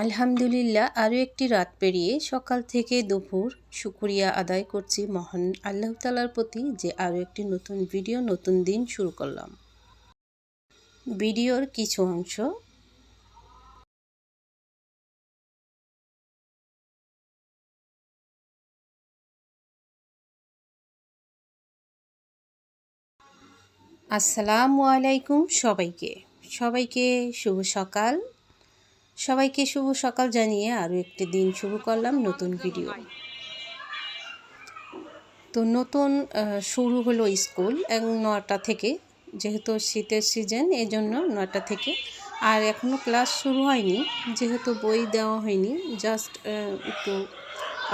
আলহামদুলিল্লাহ, আরও একটি রাত পেরিয়ে সকাল থেকে দুপুর। শুক্রিয়া আদায় করছি মহান আল্লাহ তালার প্রতি যে আরও একটি নতুন ভিডিও, নতুন দিন শুরু করলাম। ভিডিওর কিছু অংশ। আসসালামু আলাইকুম সবাইকে। সবাইকে শুভ সকাল। সবাইকে শুভ সকাল জানিয়ে আরও একটি দিন শুরু করলাম নতুন ভিডিও তো নতুন শুরু হলো স্কুল নটা থেকে, যেহেতু শীতের সিজন এই জন্য নটা থেকে। আর এখনও ক্লাস শুরু হয়নি, যেহেতু বই দেওয়া হয়নি জাস্ট একটু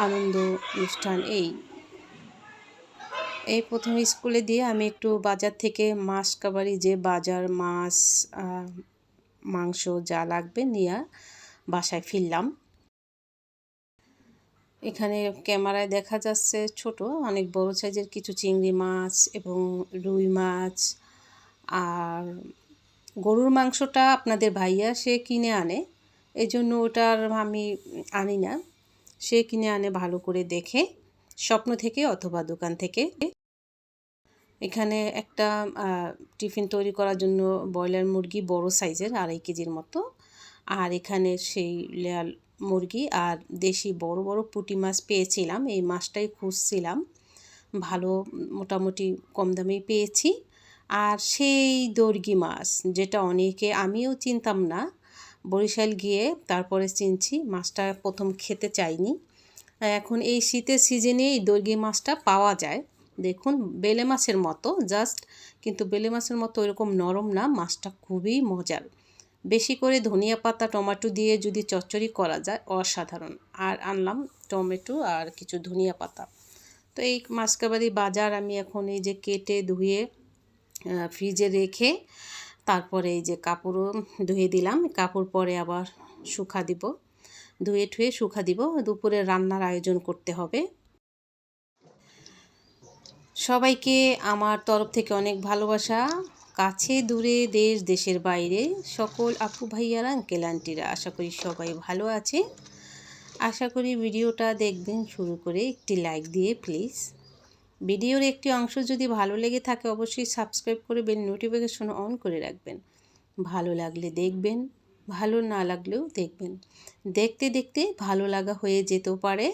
আনন্দ অনুষ্ঠান এই। এই প্রথম স্কুলে দিয়ে আমি একটু বাজার থেকে মাছ কাবারি যে বাজার, মাছ মাংস যা লাগবে নিয়ে বাসায় ফিরলাম। এখানে ক্যামেরায় দেখা যাচ্ছে ছোট, অনেক বড় সাইজের কিছু চিংড়ি মাছ এবং রুই মাছ। আর গরুর মাংসটা আপনাদের ভাইয়া সে কিনে আনে এই জন্য ওটার আমি আনি না। সে কিনে আনে ভালো করে দেখে, স্বপ্ন থেকে অথবা দোকান থেকে। এখানে একটা টিফিন তৈরি করার জন্য ব্রয়লার মুরগি বড় সাইজের আড়াই কেজির মতো। আর এখানে সেই লেয়াল মুরগি আর দেশি বড় বড় পুঁটি মাছ পেয়েছিলাম। এই মাছটাই খুঁজছিলাম। ভালো মোটামুটি কম দামেই পেয়েছি। আর সেই দর্গি মাছ যেটা অনেকে, আমিও চিনতাম না, বরিশাল গিয়ে তারপরে চিনছি মাছটা প্রথম খেতে চাইনি। এখন এই শীতের সিজনে এই দর্গি মাছটা পাওয়া যায়। দেখুন, বেলে মাছের মতো জাস্ট কিন্তু বেলে মাছের মতো ওইরকম নরম না, মাছটা খুবই মজার। বেশি করে ধনিয়া পাতা, টমেটো দিয়ে যদি চচ্চড়ি করা যায়, অসাধারণ। আর আনলাম টমেটো আর কিছু ধনিয়া পাতা। তো এই মাছকাবারি বাজার আমি এখন এই যে কেটে ধুয়ে ফ্রিজে রেখে তারপরে এই যে কাপড়ও ধুয়ে দিলাম। কাপড় পরে আবার শুকা দিব। ধুয়ে ঠুয়ে শুকা দিব। দুপুরে রান্নার আয়োজন করতে হবে। সবাইকে আমার তরফ থেকে অনেক ভালোবাসা। কাছে, দূরে, দেশ, দেশের বাইরে সকল আপু ভাইয়ারা আঙ্কেল আন্টিরা আশা করি সবাই ভালো আছে। আশা করি ভিডিওটা দেখবেন শুরু করে একটি লাইক দিয়ে প্লিজ ভিডিওর একটি অংশ যদি ভালো লেগে থাকে অবশ্যই সাবস্ক্রাইব করে বেল নোটিফিকেশন অন করে রাখবেন। ভালো লাগলে দেখবেন, ভালো না লাগলেও দেখবেন। দেখতে দেখতে ভালো লাগা হয়ে যেতেও পারে।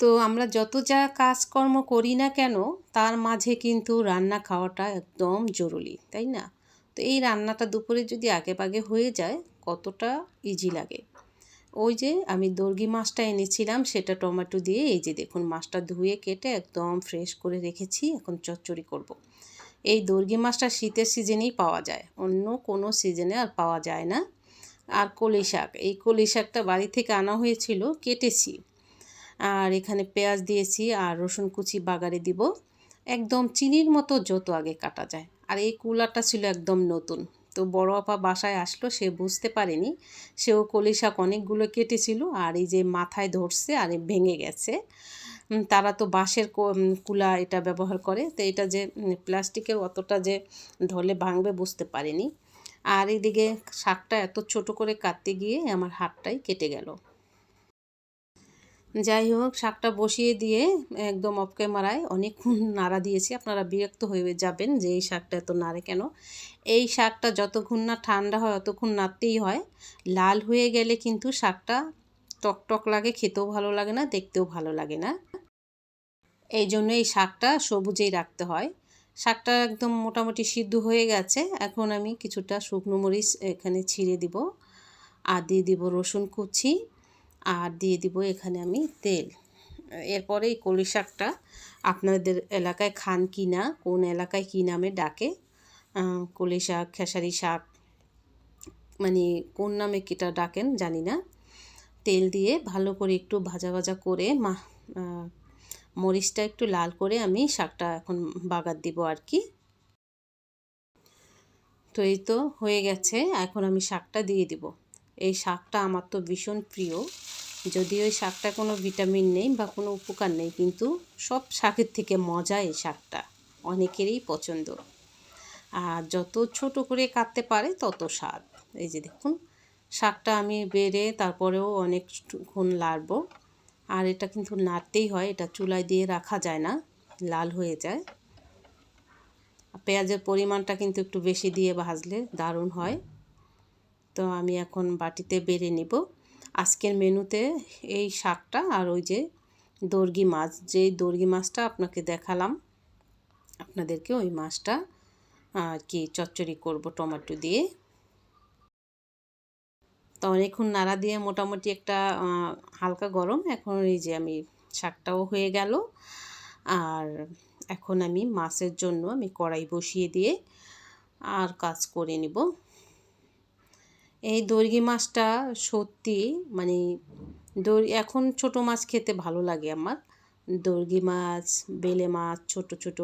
তো আমরা যত যা কাজকর্ম করি না কেন, তার মাঝে কিন্তু রান্না খাওয়াটা একদম জরুরি, তাই না? তো এই রান্নাটা দুপুরে যদি আগে পাগে হয়ে যায়, কতটা ইজি লাগে? ওই যে আমি দর্গি মাছটা এনেছিলাম, সেটা টমেটো দিয়ে, এই যে দেখুন মাছটা ধুয়ে কেটে একদম ফ্রেশ করে রেখেছি, এখন চচ্চড়ি করব। এই দর্গি মাছটা শীতের সিজনেই পাওয়া যায়, অন্য কোনো সিজনে আর পাওয়া যায় না। আর কলি শাক, এই কলি শাকটা বাড়ি থেকে আনা হয়েছিল, কেটেছি। আর এখানে পেঁয়াজ দিয়েছি আর রসুন কুচি বাগারে দিব। একদম চিনির মতো যত আগে কাটা যায়। আর এই কুলারটা ছিল একদম নতুন। তো বড় আপা বাসায় আসলো, সে বুঝতে পারেনি। সেও কলি শাক অনেকগুলো কেটেছিল আর এই যে মাথায় ধরছে আর ভেঙে গেছে। তারা তো বাঁশের কুলা এটা ব্যবহার করে। তো এটা যে প্লাস্টিকের অতটা যে ধরলে ভাঙবে বুঝতে পারেনি। আর এদিকে শাকটা এত ছোট করে কাটতে গিয়ে আমার হাতটাই কেটে গেল। যাই হোক, শাকটা বসিয়ে দিয়ে একদম অফ ক্যামেরায় অনেকক্ষণ নাড়া দিয়েছি। আপনারা বিরক্ত হয়ে যাবেন যে এই শাকটা এত নাড়ে কেন। এই শাকটা যতক্ষণ না ঠান্ডা হয়, অতক্ষণ নাড়তেই হয়। লাল হয়ে গেলে কিন্তু শাকটা টক টক লাগে, খেতেও ভালো লাগে না, দেখতেও ভালো লাগে না। এই জন্য এই শাকটা সবুজেই রাখতে হয়। শাকটা একদম মোটামুটি সিদ্ধ হয়ে গেছে। এখন আমি কিছুটা শুকনো মরিচ এখানে ছিঁড়ে দিব। আর দিয়ে দিব রসুন কুচি। আর দিয়ে দিব এখানে আমি তেল। এরপরে এই কলি শাকটা আপনাদের এলাকায় খান কি না, কোন এলাকায় কী নামে ডাকে কলি শাক, খেসারি শাক মানে কোন নামে কিটা ডাকেন জানি না। তেল দিয়ে ভালো করে একটু ভাজা ভাজা করে মা মরিচটা একটু লাল করে আমি শাকটা এখন বাগার দিব আর কি। তো এই তো হয়ে গেছে, এখন আমি শাকটা দিয়ে দিব। এই শাকটা আমার তো ভীষণ প্রিয়। যদিও এই শাকটা কোনো ভিটামিন নেই বা কোনো উপকার নেই, কিন্তু সব শাকের থেকে মজা এই শাকটা। অনেকেরই পছন্দ। আর যত ছোট করে কাটতে পারে তত স্বাদ। এই যে দেখুন, শাকটা আমি বেড়ে তারপরেও অনেকক্ষণ লাড়বো। আর এটা কিন্তু নাড়তেই হয়, এটা চুলায় দিয়ে রাখা যায় না, লাল হয়ে যায়। পেঁয়াজের পরিমাণটা কিন্তু একটু বেশি দিয়ে ভাজলে দারুণ হয়। তো আমি এখন বাটিতে বেড়ে নিব। আজকের মেনুতে এই শাকটা আর ওই যে দর্গি মাছ যেই দর্গি মাছটা আপনাকে দেখালাম, আপনাদেরকে ওই মাছটা আর কি চচ্চড়ি করব টমেটো দিয়ে। তো অনেকক্ষণ নাড়া দিয়ে মোটামুটি একটা হালকা গরম, এখন এই যে আমি শাকটাও হয়ে গেল। আর এখন আমি মাছের জন্য আমি কড়াই বসিয়ে দিয়ে আর কাজ করে নিব। এই দর্গি মাছটা সত্যি মানে এখন ছোট মাছ খেতে ভালো লাগে আমার। দর্গি মাছ, বেলে মাছ, ছোট ছোট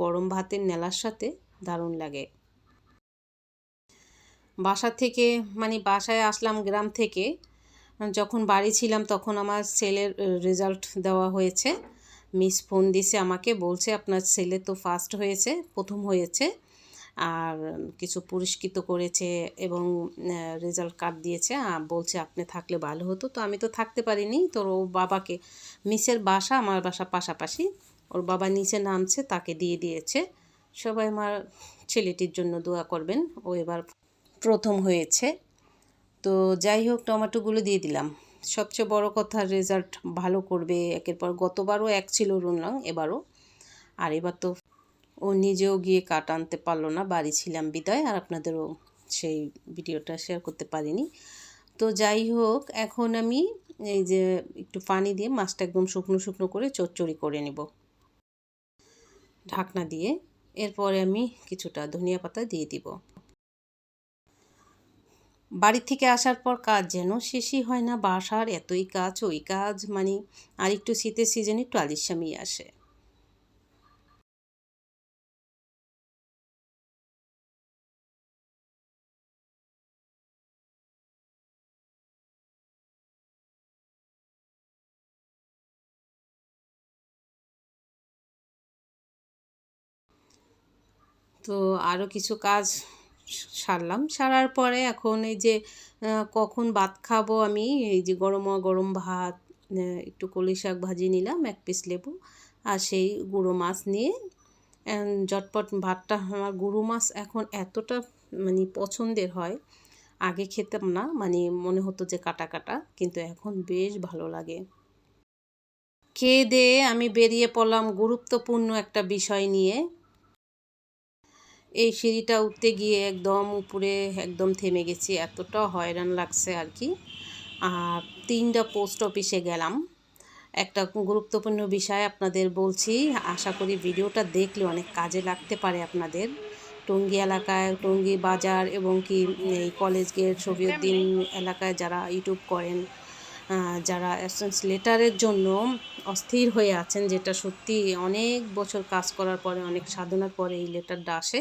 গরম ভাতের নেলার সাথে দারুণ লাগে। বাসা থেকে মানে বাসায় আসলাম গ্রাম থেকে, যখন বাড়ি ছিলাম তখন আমার ছেলের রেজাল্ট দেওয়া হয়েছে। মিস ফোন দিছে আমাকে, বলছে আপনার ছেলে তো ফার্স্ট হয়েছে, প্রথম হয়েছে। আর কিছু পুরস্কৃত করেছে এবং রেজাল্ট কার্ড দিয়েছে। বলছে আপনি থাকলে ভালো হতো। তো আমি তো থাকতে পারিনি। তোর ও বাবাকে মিসের বাসা, আমার বাসা পাশাপাশি ওর বাবা নিচে নামছে, তাকে দিয়ে দিয়েছে। সবাই আমার ছেলেটির জন্য দোয়া করবেন। ও এবার প্রথম হয়েছে। তো যাই হোক, টমেটোগুলো দিয়ে দিলাম। সবচেয়ে বড় কথা রেজাল্ট ভালো করবে। একের পর গতবারও এক ছিল রুনলাং, এবারও। আর এবার তো ও নিজেও গিয়ে কাট আনতে পারল না, বাড়ি ছিলাম বিদায় আর আপনাদেরও সেই ভিডিওটা শেয়ার করতে পারিনি। তো যাই হোক, এখন আমি এই যে একটু পানি দিয়ে মাছটা একদম শুকনো শুকনো করে চচ্চড়ি করে নেব। ঢাকনা দিয়ে এরপরে আমি কিছুটা ধনিয়া পাতা দিয়ে দিব। বাড়ি থেকে আসার পর কাজ যেন শেষই হয় না, বাসার এতই কাজ, ওই কাজ মানে আর একটু শীতের সিজনে একটু আলিসামি আসে। তো আরও কিছু কাজ সারলাম। সারার পরে এখন এই যে কখন ভাত খাব আমি, এই যে গরম গরম ভাত একটু কলি শাক ভাজি নিলাম, এক পিস লেবু আর সেই গুঁড়ো মাছ নিয়ে। ঝটপট ভাতটা, আমার গুঁড়ো মাছ এখন এতটা মানে পছন্দের হয়, আগে খেতাম না মানে মনে হতো যে কাটা কাটা, কিন্তু এখন বেশ ভালো লাগে। খেয়ে দিয়ে আমি বেরিয়ে পড়লাম গুরুত্বপূর্ণ একটা বিষয় নিয়ে। এই সিঁড়িটা উঠতে গিয়ে একদম উপরে একদম থেমে গেছি, এতটা হয়রান লাগছে আর কি। আর তিনটা পোস্ট অফিসে গেলাম। একটা গুরুত্বপূর্ণ বিষয় আপনাদের বলছি, আশা করি ভিডিওটা দেখলে অনেক কাজে লাগতে পারে আপনাদের। টঙ্গী এলাকায়, টঙ্গী বাজার এবং কি এই কলেজ গেট, শফিউদ্দিন এলাকায় যারা ইউটিউব করেন যারা অ্যাসেন্স লেটারের জন্য অস্থির হয়ে আছেন, যেটা সত্যি অনেক বছর কাজ করার পরে, অনেক সাধনার পরে এই লেটারটা আসে।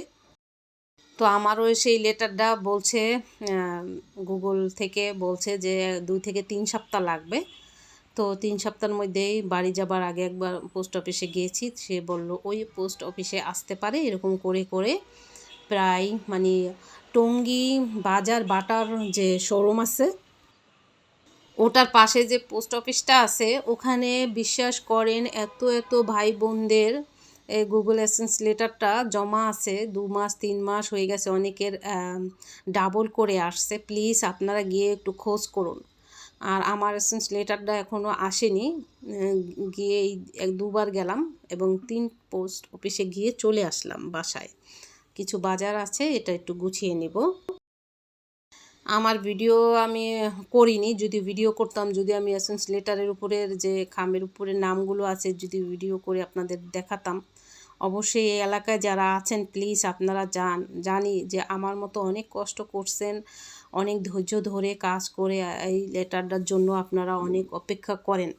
তো আমারও সেই লেটারটা বলছে গুগল থেকে বলছে যে দুই থেকে তিন সপ্তাহ লাগবে। তো তিন সপ্তাহের মধ্যেই বাড়ি যাবার আগে একবার পোস্ট অফিসে গিয়েছি, সে বলল, ওই পোস্ট অফিসে আসতে পারে? এরকম করে করে প্রায় মানে টঙ্গি বাজার বাটার যে শোরুম আছে, ওটার পাশে যে পোস্ট অফিসটা আছে, ওখানে বিশ্বাস করেন এত এত ভাই বোনদের এই গুগল এসেন্স লেটারটা জমা আছে, দু মাস, তিন মাস হয়ে গেছে, অনেকের ডাবল করে আসছে। প্লিজ আপনারা গিয়ে একটু খোঁজ করুন। আর আমার এসেন্স লেটারটা এখনও আসেনি। গিয়ে এক দুবার গেলাম এবং তিন পোস্ট অফিসে গিয়ে চলে আসলাম বাসায়। কিছু বাজার আছে, এটা একটু গুছিয়ে নেব। আমার ভিডিও আমি করিনি, যদি ভিডিও করতাম, যদি আমি এসেন্স লেটারের উপরের যে খামের উপরে নামগুলো আছে, যদি ভিডিও করে আপনাদের দেখাতাম। অবশ্যই এই এলাকায় যারা আছেন প্লিজ আপনারা যান জানি যে আমার মতো অনেক কষ্ট করছেন, অনেক ধৈর্য ধরে কাজ করে এই লেটারটার জন্য আপনারা অনেক অপেক্ষা করেন।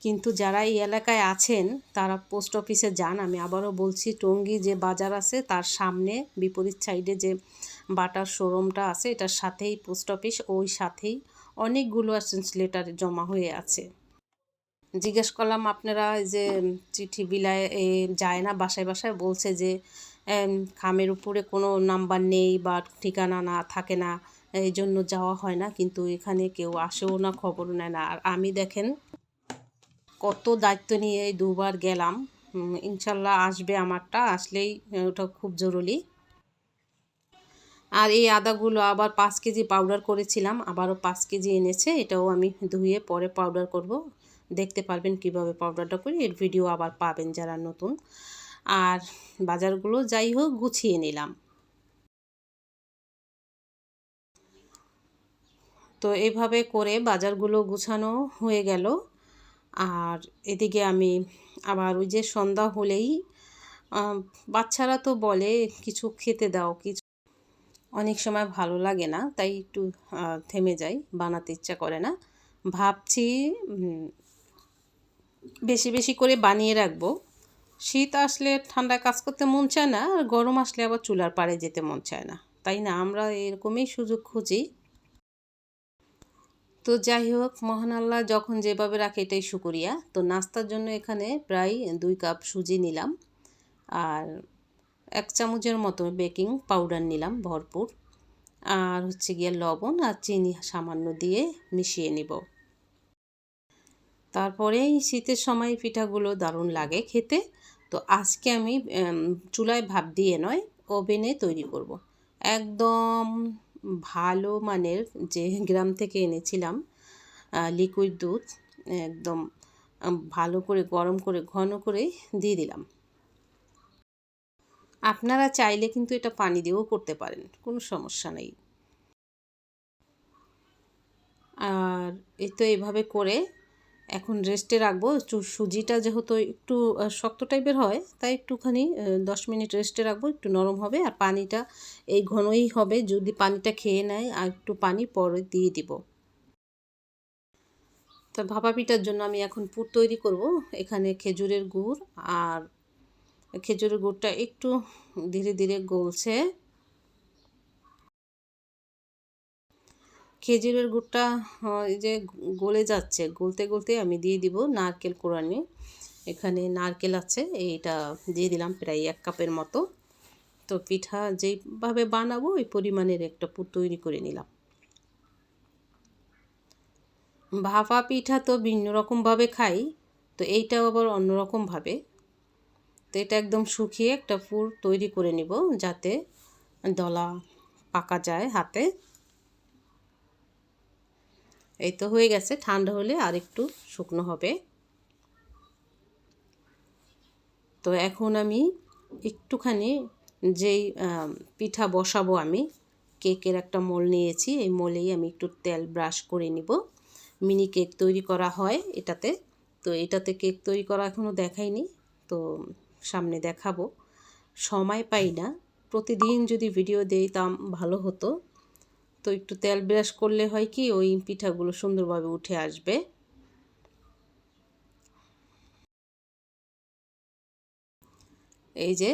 কিন্তু যারা এই এলাকায় আছেন, তারা পোস্ট অফিসে যান। আমি আবারও বলছি, টঙ্গী যে বাজার আছে, তার সামনে বিপরীত সাইডে যে বাটার শোরুমটা আছে, এটার সাথেই পোস্ট অফিস, ওই সাথেই অনেকগুলো লেটার জমা হয়ে আছে। জিজ্ঞেস করলাম, আপনারা যে চিঠি বিলায় যায় না বাসায় বাসায়? বলছে যে খামের উপরে কোনো নাম্বার নেই বা ঠিকানা না, থাকে না। এই জন্য যাওয়া হয় না। কিন্তু এখানে কেউ আসেও না খবর নেয় না। আর আমি দেখেন কত দায়িত্ব নিয়ে দুবার গেলাম। ইনশাল্লাহ আসবে আমারটা। আসলেই ওটা খুব জরুরি। আর এই আদাগুলো আবার পাঁচ কেজি পাউডার করেছিলাম। আবারও পাঁচ কেজি এনেছে। এটাও আমি ধুয়ে পরে পাউডার করব। দেখতে পারবেন কীভাবে পাউডারটা করি। এর ভিডিও আবার পাবেন যারা নতুন। আর বাজারগুলো যাই হোক, গুছিয়ে নিলাম। তো এইভাবে করে বাজারগুলো গুছানো হয়ে গেল। আর এদিকে আমি আবার ওই যে সন্ধ্যা হলেই বাচ্চারা তো বলে কিছু খেতে দাও, কিছু অনেক সময় ভালো লাগে না, তাই একটু থেমে যাই, বানাতে ইচ্ছা করে না। ভাবছি বেশি বেশি করে বানিয়ে রাখব। শীত আসলে ঠান্ডায় কাজ করতে মন চায় না, আর গরম আসলে আবার চুলার পাড়ে যেতে মন চায় না। তাই না? আমরা এরকমই সুযোগ খুঁজি। তো যাই হোক, মহান আল্লাহ যখন যেভাবে রাখে এটাই শুকরিয়া। তো নাস্তার জন্য এখানে প্রায় দুই কাপ সুজি নিলাম। আর এক চামচের মতো বেকিং পাউডার নিলাম ভরপুর। আর হচ্ছে গিয়ে লবণ আর চিনি সামান্য দিয়ে মিশিয়ে নিব। তারপরে এই শীতের সময় পিঠাগুলো দারুণ লাগে খেতে। তো আজকে আমি চুলায় ভাপ দিয়ে নয়, ওভেনে তৈরি করব। একদম ভালো মানের যে গ্রাম থেকে এনেছিলাম লিকুইড দুধ, একদম ভালো করে গরম করে ঘন করে দিয়ে দিলাম। আপনারা চাইলে কিন্তু এটা পানি দিয়েও করতে পারেন, কোনো সমস্যা নেই। আর এই তো এইভাবে করে এখন রেস্টে রাখব। সুজিটা যেহেতু একটু শক্ত টাইপের হয়, তাই একটুখানি দশ মিনিট রেস্টে রাখব, একটু নরম হবে। আর পানিটা এই ঘনই হবে, যদি পানিটা খেয়ে নেয়, আর একটু পানি পরে দিয়ে দিব। তো ভাপা পিঠার জন্য আমি এখন পুর তৈরি করব। এখানে খেজুরের গুড়, আর খেজুরের গুড়টা একটু ধীরে ধীরে গলছে। খেজুরের গুড়টা এই যে গলে যাচ্ছে, গলতে গলতে আমি দিয়ে দিব নারকেল কোরানি। এখানে নারকেল আছে, এইটা দিয়ে দিলাম প্রায় এক কাপের মতো। তো পিঠা যেইভাবে বানাবো, ওই পরিমাণের একটা পুর তৈরি করে নিলাম। ভাপা পিঠা তো ভিন্ন রকমভাবে খাই, তো এইটাও আবার অন্যরকমভাবে তো এটা একদম শুকিয়ে একটা পুর তৈরি করে নিব যাতে দলা পাকা যায় হাতে। এই তো হয়ে গেছে, ঠান্ডা হলে আর একটু শুকনো হবে। তো এখন আমি একটুখানি যেই পিঠা বসাবো আমি, কেকের একটা মোল নিয়েছি, এই মোলেই আমি একটু তেল ব্রাশ করে নিব। মিনি কেক তৈরি করা হয় এটাতে, তো এটাতে কেক তৈরি করা এখনও দেখাইনি, তো সামনে দেখাবো। সময় পাই না, প্রতিদিন যদি ভিডিও তা ভালো হতো। তো একটু তেল ব্রাশ করলে হয় কি ওই পিঠাগুলো সুন্দরভাবে উঠে আসবে। এই যে,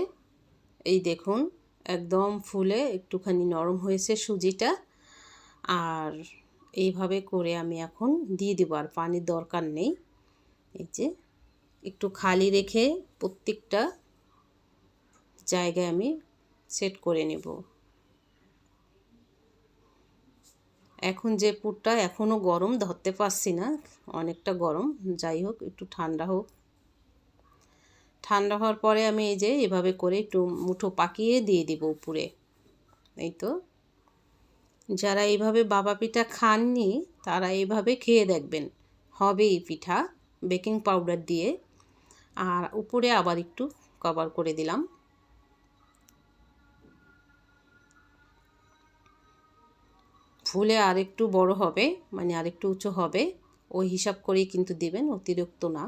এই দেখুন, একদম ফুলে একটুখানি নরম হয়েছে সুজিটা। আর এইভাবে করে আমি এখন দিয়ে দেবো, আর পানির দরকার নেই। এই যে, একটু খালি রেখে প্রত্যেকটা জায়গায় আমি সেট করে নেব। এখন যে পুরটা এখনও গরম, ধরতে পারছি না, অনেকটা গরম। যাই হোক, একটু ঠান্ডা হোক। ঠান্ডা হওয়ার পরে আমি এই যে এভাবে করে একটু মুঠো পাকিয়ে দিয়ে দিব উপরে। এই তো। যারা এইভাবে বাবা পিঠা খাননি, তারা এইভাবে খেয়ে দেখবেন। হবে এই পিঠা, বেকিং পাউডার দিয়ে। আর উপরে আবার একটু কভার করে দিলাম। ফুলে আর একটু বড় হবে মানে আর একটু উঁচু হবে ওই হিসাব করেই কিন্তু দিবেন, অতিরিক্ত না।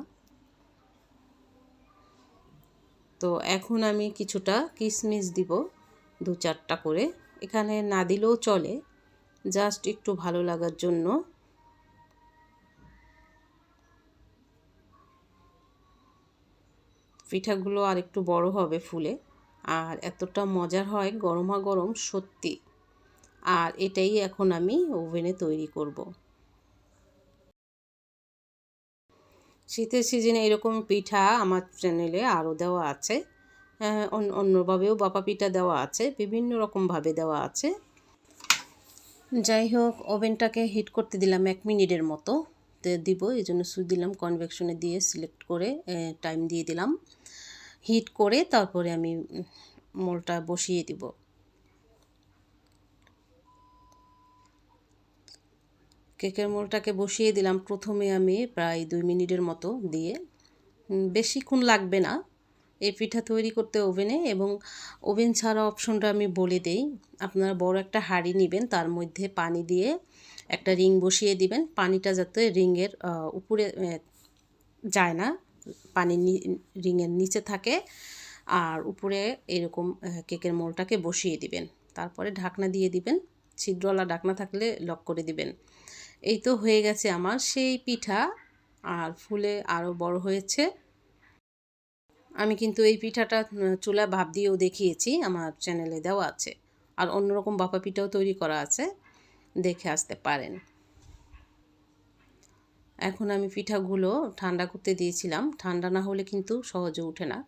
তো এখন আমি কিছুটা কিশমিশ দিব, দু চারটা করে। এখানে না দিলেও চলে, জাস্ট একটু ভালো লাগার জন্য। পিঠাগুলো আর একটু বড় হবে ফুলে, আর এতটা মজার হয় গরমা গরম সত্যি। আর এটাই এখন আমি ওভেনে তৈরি করব। শীতের সিজনে এরকম পিঠা আমার চ্যানেলে আরও দেওয়া আছে। হ্যাঁ, অন্য- অন্যভাবেও বাপা পিঠা দেওয়া আছে বিভিন্ন রকমভাবে দেওয়া আছে। যাই হোক ওভেনটাকে হিট করতে দিলাম এক মিনিটের মতো। দিব এই জন্য সুই দিলাম কনভেকশনে দিয়ে সিলেক্ট করে টাইম দিয়ে দিলাম। হিট করে তারপরে আমি মোলটা বসিয়ে দিব। কেকের মোলটাকে বসিয়ে দিলাম প্রথমে আমি প্রায় দুই মিনিটের মতো দিয়ে। বেশিক্ষণ লাগবে না। এই পিঠা তৈরি করতে ওভেনে এবং ওভেন ছাড়া অপশনটা আমি বলে দেই। আপনারা বড় একটা হাঁড়ি নেবেন, তার মধ্যে পানি দিয়ে একটা রিং বসিয়ে দিবেন। পানিটা যাতে রিংয়ের উপরে যায় না পানি রিংয়ের নিচে থাকে। আর উপরে এরকম কেকের মোলটাকে বসিয়ে দিবেন। তারপরে ঢাকনা দিয়ে দিবেন। ছিদ্রওয়ালা ঢাকনা থাকলে লক করে দিবেন। এই তো হয়ে গেছে আমার সেই পিঠা। আর ফুলে আরও বড় হয়েছে। আমি কিন্তু এই পিঠাটা চুলা ভাপ দিয়েও দেখিয়েছি, আমার চ্যানেলে দেওয়া আছে। আর অন্যরকম বাপা পিঠাও তৈরি করা আছে। দেখে আসতে পারেন। এখন আমি পিঠাগুলো ঠান্ডা করতে দিয়েছিলাম। ঠান্ডা না হলে কিন্তু সহজে উঠে না।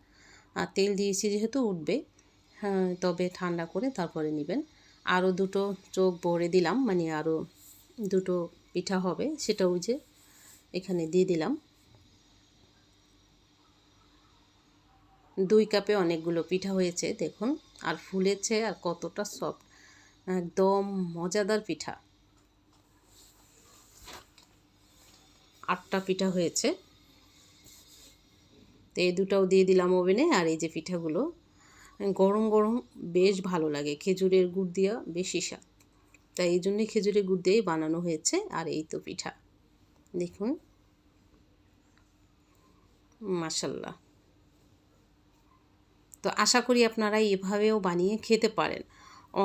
আর তেল দিয়েছি যেহেতু উঠবে হ্যাঁ তবে ঠান্ডা করে তারপরে নেবেন। আরও দুটো চোখ ভরে দিলাম মানে আরও দুটো পিঠা হবে, সেটা ওই যে এখানে দিয়ে দিলাম। দুই কাপে অনেকগুলো পিঠা হয়েছে, দেখুন, আর ফুলেছে, আর কতটা সফট একদম মজাদার পিঠা। আটটা পিঠা হয়েছে। তো এই দুটাও দিয়ে দিলাম ওভেনে, আর এই যে পিঠাগুলো, গরম গরম, বেশ ভালো লাগে, খেজুরের গুড় দিয়া বেশি স্বাদ। তাই এই জন্যই খেজুরের গুড় দিয়েই বানানো হয়েছে আর এই তো পিঠা। দেখুন। মাসাল্লাহ তো আশা করি আপনারা এভাবেও বানিয়ে খেতে পারেন।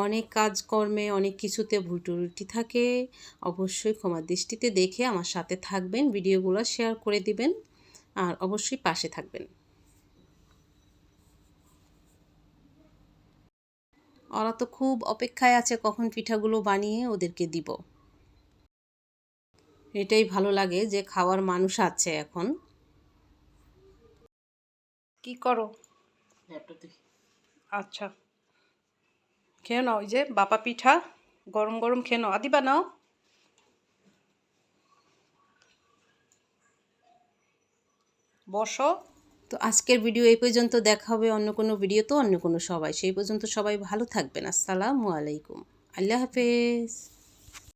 অনেক কাজকর্মে, অনেক কিছুতে ভুল থাকে। অবশ্যই ক্ষমা দৃষ্টিতে দেখে আমার সাথে থাকবেন, ভিডিওগুলো শেয়ার করে দিবেন, আর অবশ্যই পাশে থাকবেন। ওরা তো খুব অপেক্ষায় আছে কখন পিঠাগুলো বানিয়ে ওদেরকে দিব। এটাই ভালো লাগে যে খাওয়ার মানুষ আছে এখন। কি করো? আচ্ছা। খেয়ে নাও ওই যে বাপা পিঠা গরম গরম খেয়ে নাও। আদি বানাও। বসো। তো আজকের ভিডিও এই পর্যন্ত দেখা হবে অন্য কোনো ভিডিও তো অন্য কোনো সবাই। সেই পর্যন্ত সবাই ভালো থাকবেন। আসসালামু আলাইকুম। আল্লাহ হাফেজ।